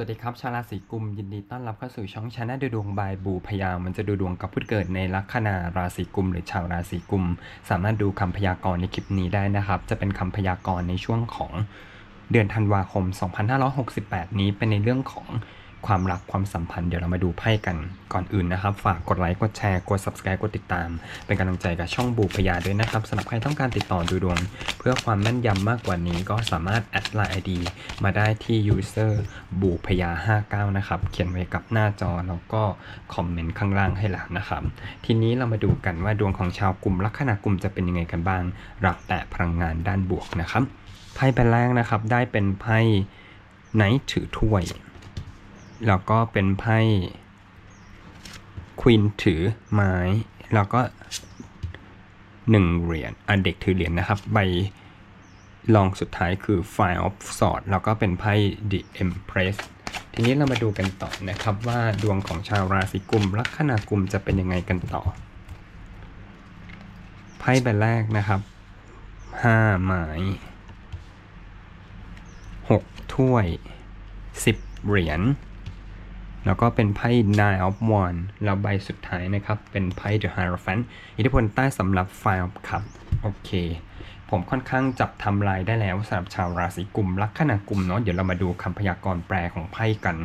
สวัสดีครับชาวราศีกุมยินดีต้อนรับเข้าสู่ช่องชาแนลดูดวงบายบูพยามันจะดูดวงกับผู้เกิดในลัคนาราศีกุม หรือชาวราศีกุม สามารถดูคำพยากรณ์ในคลิปนี้ได้นะครับ จะเป็นคำพยากรณ์ในช่วงของเดือนธันวาคม 2568 นี้เป็นในเรื่องของ ความรักความสัมพันธ์เดี๋ยวเรามาดูไพ่กันก่อนอื่นนะครับ ฝากกดไลค์กดแชร์กด subscribe กดติดตาม เป็นกำลังใจกับช่องบูพยาด้วยนะครับสำหรับใครต้องการติดต่อดูดวง เพื่อความแม่นยำมากกว่านี้ก็สามารถแอดไลน์ ID มาได้ที่ user บูพยา59นะครับเขียนไว้กับหน้าจอแล้วก็คอมเมนต์ข้างล่างให้แล้วนะครับ ทีนี้เรามาดูกันว่าดวงของชาวกลุ่มลัคนากลุ่มจะเป็นยังไงกันบ้าง รับแต่พลังงานด้านบวกนะครับไพ่ใบแรกนะครับได้เป็นไพ่ไนท์ถือถ้วย แล้วก็เป็นไพ่ควีนถือไม้ แล้วก็หนึ่งเหรียญอะเด็กถือเหรียญนะครับ ใบรองสุดท้ายคือ Fire of Sword แล้วก็เป็นไพ่ The Empress ทีนี้เรามาดูกันต่อนะครับว่าดวงของชาวราศีกุมลัคนากุมจะเป็นยังไงกันต่อ ไพ่ใบแรกนะครับห้าไม้หกถ้วยสิบเหรียญ แล้วก็เป็นไพ่ Nine of Wands แล้วใบสุดท้ายนะครับ เป็นไพ่ The Hierophant อิทธิพลใต้สำหรับ Five of Cups โอเค ผมค่อนข้างจับทำลายได้แล้วสำหรับชาวราศีกุมลัคนากุมเนาะเดี๋ยวเรามาดูคำพยากรณ์แปลของไพ่กัน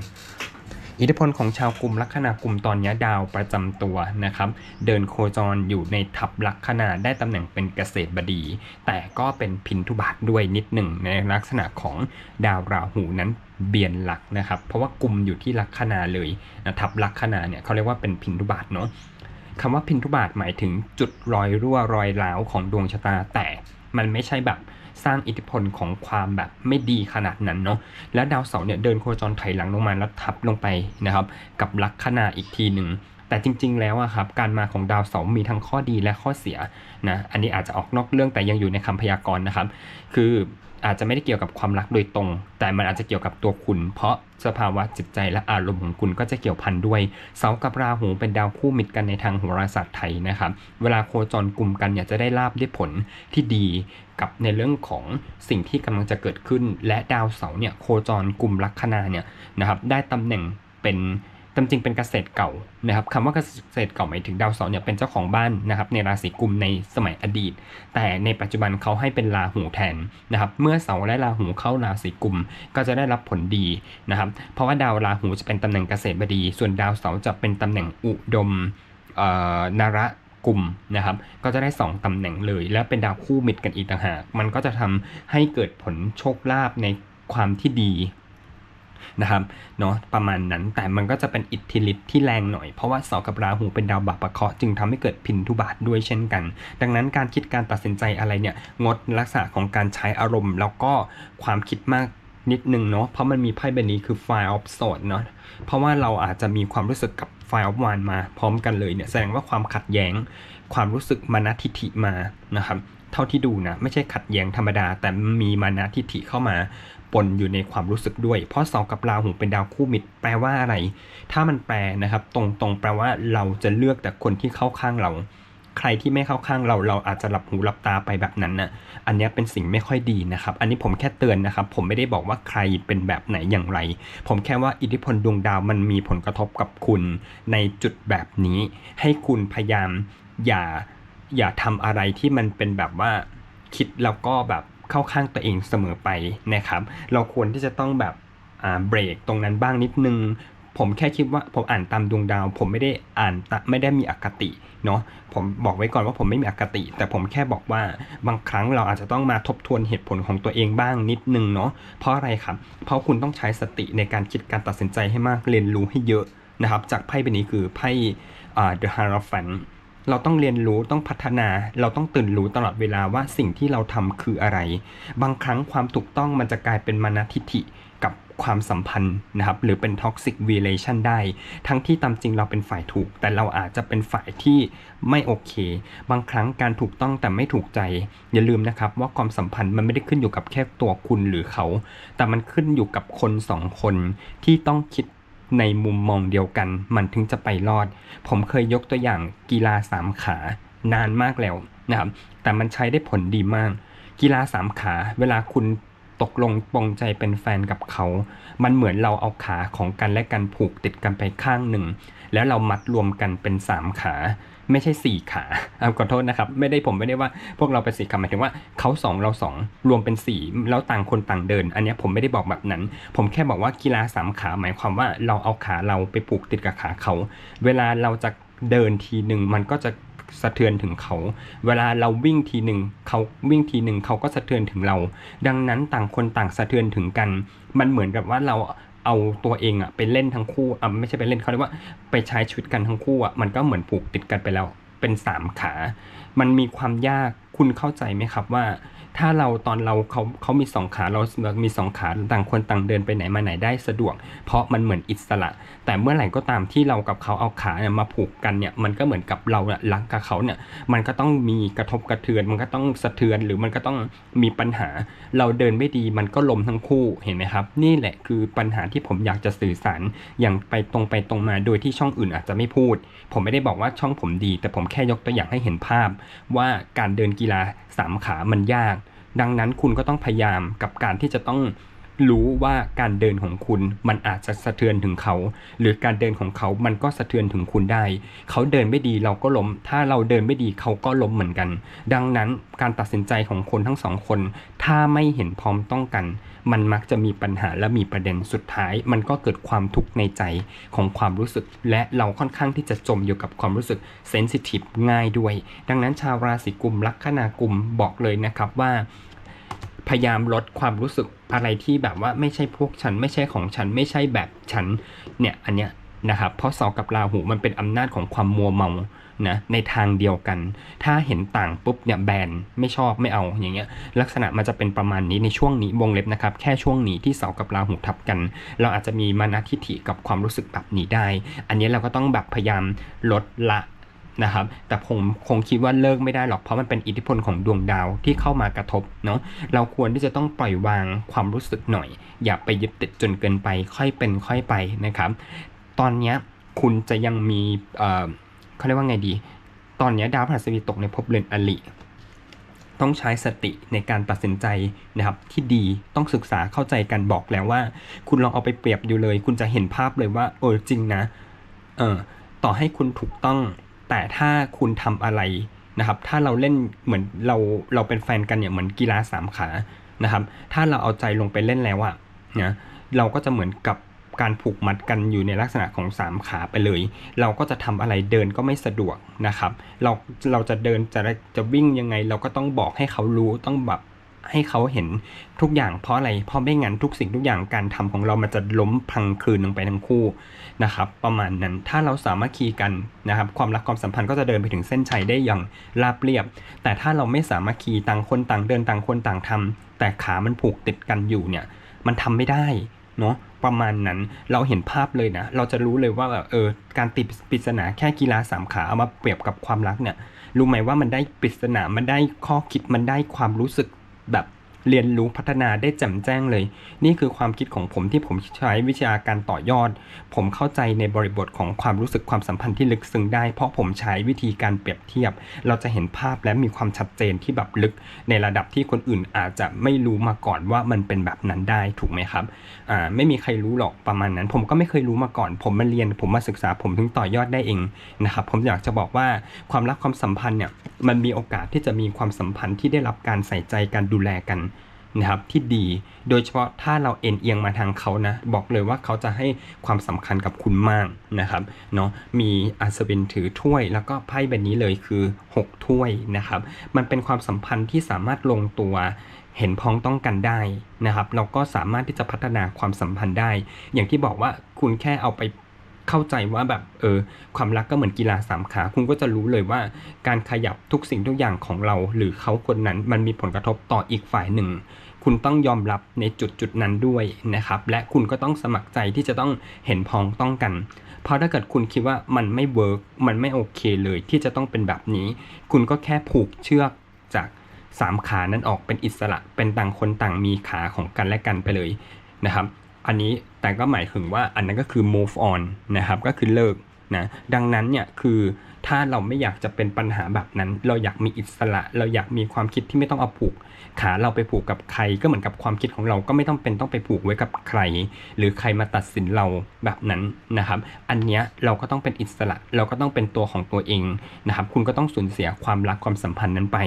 อิทธิพลของชาวกลุ่มลัคนากลุ่มตอนนี้ดาวประจำตัวนะครับ เดินโคจรอยู่ในทับลัคนาได้ตำแหน่งเป็นเกษตรบดี แต่ก็เป็นพินทุบาทด้วยนิดหนึ่งในลักษณะของดาวราหูนั้นเบียนหลักนะครับ เพราะว่ากลุ่มอยู่ที่ลัคนาเลยนะทับลัคนาเนี่ยเขาเรียกว่าเป็นพินทุบาทเนาะคำว่าพินทุบาทหมายถึงจุดรอยรั่วรอยร้าวของดวงชะตาแต่มันไม่ใช่แบบ สร้างอิทธิพลของความแบบไม่ดีขนาดนั้นเนาะแล้วดาวเสาร์เนี่ยเดินโคจรถอยหลังลงมาแล้วทับลงไปนะครับกับลัคนาอีกทีหนึ่ง แต่จริง ๆ แล้วอะครับการมาของดาวเสาร์มีทั้งข้อดีและข้อเสียนะอันนี้อาจจะออกนอกเรื่องแต่ยังอยู่ในคำพยากรณ์นะครับ คืออาจจะไม่ได้เกี่ยวกับความรักโดยตรง แต่มันอาจจะเกี่ยวกับตัวคุณ เพราะสภาวะจิตใจและอารมณ์ของคุณก็จะเกี่ยวพันด้วย เสาร์กับราหูเป็นดาวคู่มิตรกันในทางโหราศาสตร์ไทยนะครับ เวลาโคจรกลุ่มกันเนี่ยจะได้ลาบได้ผลที่ดีกับในเรื่องของสิ่งที่กำลังจะเกิดขึ้น และดาวเสาร์เนี่ยโคจรกลุ่มลัคนาเนี่ยนะครับได้ตำแหน่งเป็น ตามจริงเป็นเกษตรเก่านะครับคำว่าเกษตรเก่าหมายถึงดาวเสาร์เนี่ยเป็นเจ้าของบ้านนะครับในราศีกุมในสมัยอดีต แต่ในปัจจุบันเขาให้เป็นราหูแทนนะครับเมื่อเสาร์และราหูเข้าราศีกุมก็จะได้รับผลดีนะครับเพราะว่าดาวราหูจะเป็นตำแหน่งเกษตรบดี ส่วนดาวเสาร์จะเป็นตำแหน่งอุดมเอ่อนระกลุ่มนะครับก็จะได้ 2ตำแหน่งเลย และเป็นดาวคู่มิตรกันอีกต่างหาก มันก็จะทำให้เกิดผลโชคลาภในความที่ดี นะครับเนาะประมาณนั้นแต่มันก็จะเป็นอิทธิฤทธิ์ที่แรงหน่อย เพราะว่าเสากับราหูเป็นดาวบาปะเคาะจึงทำให้เกิดพินทุบาทด้วยเช่นกัน ดังนั้นการคิดการตัดสินใจอะไรเนี่ยงดลักษณะของการใช้อารมณ์ แล้วก็ความคิดมากนิดนึงเนาะเพราะมันมีไพ่ใบนี้คือ Fire of Sword เนาะเพราะว่าเราอาจจะมีความรู้สึกกับ Fire of wand มาพร้อมกันเลยเนี่ยแสดงว่าความขัดแย้ง ความรู้สึกมานะทิฐิมานะครับเท่าที่ดูนะไม่ใช่ขัดแย้งธรรมดาแต่มีมานะทิฐิเข้ามา ปนอยู่ในความรู้สึกด้วย เพราะเสากับราหูเป็นดาวคู่มิตรแปลว่าอะไร ถ้ามันแปลนะครับ ตรงๆแปลว่าเราจะเลือกแต่คนที่เข้าข้างเรา ใครที่ไม่เข้าข้างเราเราอาจจะหลับหูหลับตาไปแบบนั้นนะอันนี้เป็นสิ่งไม่ค่อยดีนะครับ อันนี้ผมแค่เตือนนะครับ ผมไม่ได้บอกว่าใครเป็นแบบไหนอย่างไร ผมแค่ว่าอิทธิพลดวงดาวมันมีผลกระทบกับคุณ ในจุดแบบนี้ ให้คุณพยายามอย่าอย่าทำอะไรที่มันเป็นแบบว่าคิดแล้วก็แบบ เข้าข้างตัวเองเสมอไปนะครับ เราควรที่จะต้องแบบอ่าเบรกตรงนั้นบ้างนิดนึง ผมแค่คิดว่าผมอ่านตามดวงดาว ผมไม่ได้อ่านตะไม่ได้มีอคติเนาะผมบอกไว้ก่อนว่าผมไม่มีอคติ แต่ผมแค่บอกว่าบางครั้งเราอาจจะต้องมาทบทวนเหตุผลของตัวเองบ้างนิดนึงเนาะเพราะอะไรครับ เพราะคุณต้องใช้สติในการคิดการตัดสินใจให้มากเรียนรู้ให้เยอะนะครับ จากไพ่ใบนี้คือไพ่ The Hierophant เราต้องเรียนรู้ต้องพัฒนา เราต้องตื่นรู้ตลอดเวลาว่าสิ่งที่เราทำคืออะไร บางครั้งความถูกต้องมันจะกลายเป็นมานะทิฐิกับความสัมพันธ์นะครับ หรือเป็น toxic relation ได้ ทั้งที่ตามจริงเราเป็นฝ่ายถูก แต่เราอาจจะเป็นฝ่ายที่ไม่โอเค บางครั้งการถูกต้องแต่ไม่ถูกใจ อย่าลืมนะครับว่าความสัมพันธ์มันไม่ได้ขึ้นอยู่กับแค่ตัวคุณหรือเขา แต่มันขึ้นอยู่กับคนสองคนที่ต้องคิด ในมุมมองเดียวกัน มันถึงจะไปรอด ผมเคยยกตัวอย่างกีฬาสามขานานมากแล้วนะครับแต่มันใช้ได้ผลดีมาก กีฬาสามขา เวลาคุณ ตกลงปรงใจเป็นแฟนกับเขา มันเหมือนเราเอาขาของกันและกันผูกติดกันไปข้างหนึ่ง แล้วเรามัดรวมกันเป็นสามขา ไม่ใช่สี่ขาเอาขอโทษนะครับ ไม่ได้ผมไม่ได้ว่า พวกเราเป็นสี่ขาหมายถึงว่าเขาสองเราสองรวมเป็นสี่แล้วต่างคนต่างเดิน อันนี้ผมไม่ได้บอกแบบนั้น ผมแค่บอกว่ากีฬาสามขาหมายความว่าเราเอาขาเราไปผูกติดกับขาเขา เวลาเราจะเดินทีหนึ่งมันก็จะ สะเทือนถึงเขา เวลาเราวิ่งทีหนึ่งเขาวิ่งทีหนึ่งเขาก็สะเทือนถึงเรา ดังนั้นต่างคนต่างสะเทือนถึงกัน มันเหมือนกับว่าเราเอาตัวเองอะไปเล่นทั้งคู่อะไม่ใช่ไปเล่นเขาเรียกว่าไปใช้ชีวิตกันทั้งคู่อะมันก็เหมือนผูกติดกันไปแล้วเป็นสามขา มันมีความยากคุณเข้าใจไหมครับว่า ถ้าเราตอนเราเขาเขามีสองขาเรามีสองขาต่างคนต่างเดินไปไหนมาไหนได้สะดวก เพราะมันเหมือนอิสระ แต่เมื่อไหร่ก็ตามที่เรากับเขาเอาขาเนี่ยมาผูกกันเนี่ยมันก็เหมือนกับเราเนี่ยรักกับเขาเนี่ยมันก็ต้องมีกระทบกระเทือน มันก็ต้องสะเทือนหรือมันก็ต้องมีปัญหา เราเดินไม่ดีมันก็ล้มทั้งคู่เห็นไหมครับ นี่แหละคือปัญหาที่ผมอยากจะสื่อสารอย่างไปตรงไปตรงมาโดยที่ช่องอื่นอาจจะไม่พูด ผมไม่ได้บอกว่าช่องผมดี แต่ผมแค่ยกตัวอย่างให้เห็นภาพ ว่าการเดินกีฬาสามขามันยาก ดังนั้นคุณก็ต้องพยายามกับการที่จะต้องรู้ว่าการเดินของคุณมันอาจจะสะเทือนถึงเขา หรือการเดินของเขามันก็สะเทือนถึงคุณได้ เขาเดินไม่ดีเราก็ล้ม ถ้าเราเดินไม่ดีเขาก็ล้มเหมือนกัน ดังนั้นการตัดสินใจของคนทั้งสองคน ถ้าไม่เห็นพร้อมต้องกัน มันมักจะมีปัญหาและมีประเด็นสุดท้าย มันก็เกิดความทุกข์ในใจของความรู้สึก และเราค่อนข้างที่จะจมอยู่กับความรู้สึกเซนซิทีฟง่ายด้วย ดังนั้นชาวราศีกุมลัคนากุมบอกเลยนะครับว่า พยายามลดความรู้สึกอะไรที่แบบว่าไม่ใช่พวกฉันไม่ใช่ของฉันไม่ใช่แบบฉันเนี่ยอันเนี้ย นะครับเพราะเสากับราหูมันเป็นอำนาจของความมัวเมานะในทางเดียวกัน ถ้าเห็นต่างปุ๊บเนี่ยแบนไม่ชอบไม่เอาอย่างเงี้ยลักษณะมันจะเป็นประมาณนี้ในช่วงนี้วงเล็บนะครับแค่ช่วงนี้ที่เสากับราหูทับกัน เราอาจจะมีมานะทิฐิกับความรู้สึกแบบนี้ได้ อันนี้เราก็ต้องแบบพยายามลดละนะครับแต่ผมคงคิดว่าเลิกไม่ได้หรอกเพราะมันเป็นอิทธิพลของดวงดาวที่เข้ามากระทบเนาะเราควรที่จะต้องปล่อยวางความรู้สึกหน่อย อย่าไปยึดติดจนเกินไปค่อยเป็นค่อยไปนะครับ ตอนเนี้ยคุณจะยังมีเอ่อเขาเรียกว่าไงดี ตอนเนี้ยดาวพฤหัสบดีตกในภพเรือนอลิต้องใช้สติในการตัดสินใจนะครับที่ดีต้องศึกษาเข้าใจกันบอกแล้วว่า คุณลองเอาไปเปรียบอยู่เลย คุณจะเห็นภาพเลยว่าเออจริงนะเออต่อให้คุณถูกต้อง แต่ถ้าคุณทำอะไรนะครับ ถ้าเราเล่นเหมือนเราเราเป็นแฟนกันเนี่ยเหมือนกีฬาสามขานะครับ ถ้าเราเอาใจลงไปเล่นแล้วอะนะเราก็จะเหมือนกับ การผูกมัดกันอยู่ในลักษณะของสามขาไปเลย เราก็จะทำอะไรเดินก็ไม่สะดวกนะครับ เราเราจะเดินจะจะวิ่งยังไง เราก็ต้องบอกให้เขารู้ต้องแบบให้เขาเห็นทุกอย่างเพราะอะไร เพราะไม่งั้นทุกสิ่งทุกอย่างการทำของเรามันจะล้มพังคืนลงไปทั้งคู่นะครับ ประมาณนั้นถ้าเราสามารถคีกันนะครับ ความรักความสัมพันธ์ก็จะเดินไปถึงเส้นชัยได้อย่างราบเรียบ แต่ถ้าเราไม่สามารถคีต่างคนต่างเดินต่างคนต่างทำแต่ขามันผูกติดกันอยู่เนี่ย มันทำไม่ได้ เนาะประมาณนั้นเราเห็นภาพเลยนะ เราจะรู้เลยว่าแบบเออการติดปริศนาแค่กีฬาสามขาเอามาเปรียบกับความรักเนี่ยรู้ไหมว่ามันได้ปริศนามันได้ข้อคิดมันได้ความรู้สึกแบบ เรียนรู้พัฒนาได้แจ่มแจ้งเลย นี่คือความคิดของผมที่ผมใช้วิชาการต่อยอด ผมเข้าใจในบริบทของความรู้สึกความสัมพันธ์ที่ลึกซึ้งได้ เพราะผมใช้วิธีการเปรียบเทียบ เราจะเห็นภาพและมีความชัดเจนที่แบบลึก ในระดับที่คนอื่นอาจจะไม่รู้มาก่อนว่ามันเป็นแบบนั้นได้ถูกไหมครับอ่าไม่มีใครรู้หรอกประมาณนั้น ผมก็ไม่เคยรู้มาก่อน ผมมาเรียน ผมมาศึกษาผมถึงต่อยอดได้เองนะครับผมอยากจะบอกว่าความรักความสัมพันธ์เนี่ยมันมีโอกาสที่จะมีความสัมพันธ์ที่ได้รับการใส่ใจการดูแลกัน นะครับที่ดี โดยเฉพาะถ้าเราเอ็นเอียงมาทางเขานะบอกเลยว่าเขาจะให้ความสำคัญกับคุณมากนะครับเนาะมีอัศวินถือถ้วย แล้วก็ไพ่ใบนี้เลยคือ 6 ถ้วยนะครับ มันเป็นความสัมพันธ์ที่สามารถลงตัวเห็นพ้องต้องกันได้นะครับ เราก็สามารถที่จะพัฒนาความสัมพันธ์ได้ อย่างที่บอกว่าคุณแค่เอาไป เข้าใจว่าแบบเออความรักก็เหมือนกีฬาสามขา คุณก็จะรู้เลยว่าการขยับทุกสิ่งทุกอย่างของเรา หรือเขาคนนั้นมันมีผลกระทบต่ออีกฝ่ายหนึ่ง คุณต้องยอมรับในจุดจุดนั้นด้วยนะครับ และคุณก็ต้องสมัครใจที่จะต้องเห็นพ้องต้องกัน เพราะถ้าเกิดคุณคิดว่ามันไม่เวิร์กมันไม่โอเคเลยที่จะต้องเป็นแบบนี้ คุณก็แค่ผูกเชือกจากสามขานั้นออกเป็นอิสระเป็นต่างคนต่างมีขาของกันและกันไปเลยนะครับ อันนี้แต่ก็หมายถึงว่าอันนั้นก็คือ move on นะครับ ก็คือเลิก นะดังนั้นเนี่ยคือถ้าเราไม่อยากจะเป็นปัญหาแบบนั้น เราอยากมีอิสระ เราอยากมีความคิดที่ไม่ต้องเอาผูก ขาเราไปผูกกับใครก็เหมือนกับความคิดของเราก็ไม่ต้องเป็นต้องไปผูกไว้กับใคร หรือใครมาตัดสินเราแบบนั้นนะครับ อันเนี้ยเราก็ต้องเป็นอิสระ เราก็ต้องเป็นตัวของตัวเองนะครับ คุณก็ต้องสูญเสียความรักความสัมพันธ์นั้นไป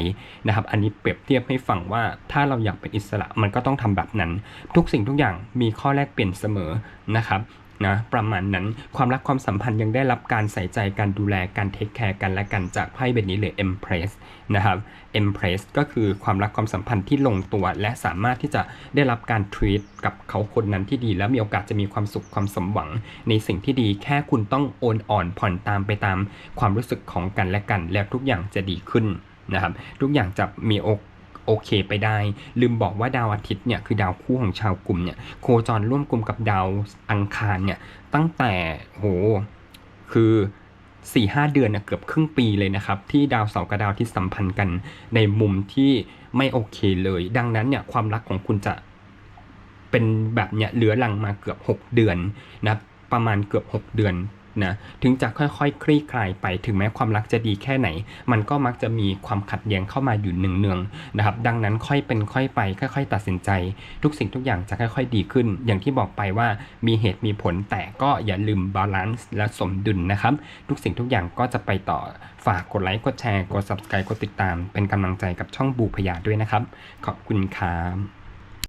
นะครับ อันนี้เปรียบเทียบให้ฟังว่าถ้าเราอยากเป็นอิสระมันก็ต้องทำแบบนั้น ทุกสิ่งทุกอย่างมีข้อแลกเปลี่ยนเสมอนะครับ นะประมาณนั้นความรักความสัมพันธ์ยังได้รับการใส่ใจการดูแลการเทคแคร์กันและกันจากไพ่ใบนี้เลย Empress นะครับ Empress ก็คือความรักความสัมพันธ์ที่ลงตัว และสามารถที่จะได้รับการ treat กับเขาคนนั้นที่ดี แล้วมีโอกาสจะมีความสุขความสมหวัง ในสิ่งที่ดีแค่คุณต้องโอนอ่อนผ่อนตามไปตามความรู้สึกของกันและกัน แล้วทุกอย่างจะดีขึ้นนะครับทุกอย่างจะมีโอก โอเคไปได้ ลืมบอกว่าดาวอาทิตย์เนี่ยคือดาวคู่ของชาวกลุ่มเนี่ยโคจรร่วมกลุ่มกับดาวอังคารเนี่ยตั้งแต่โหคือ4ี่ห้าเดือนนะเกือบครึ่งปีเลยนะครับ ที่ดาวเสาร์กับดาวอาที่สัมพันธ์กันในมุมที่ไม่โอเคเลย ดังนั้นเนี่ยความรักของคุณจะเป็นแบบเนี้ยเหลือหลังมาเกือบ 6 เดือนนะประมาณเกือบ 6 เดือน นะถึงจะค่อยๆคคลี่คลายไปถึงแม้ความรักจะดีแค่ไหน มันก็มักจะมีความขัดแย้งเข้ามาอยู่หนึ่งเนืองนะครับดังนั้นค่อยเป็นค่อยไปค่อย ๆ ตัดสินใจ ทุกสิ่งทุกอย่างจะค่อย ๆ ดีขึ้น อย่างที่บอกไปว่ามีเหตุมีผลแต่ก็อย่าลืมบาลานซ์และสมดุลนะครับ ทุกสิ่งทุกอย่างก็จะไปต่อฝากกดไลค์กดแชร์กด subscribe กดติดตาม เป็นกำลังใจกับช่องบูพยาด้วยนะครับ ขอบคุณครับ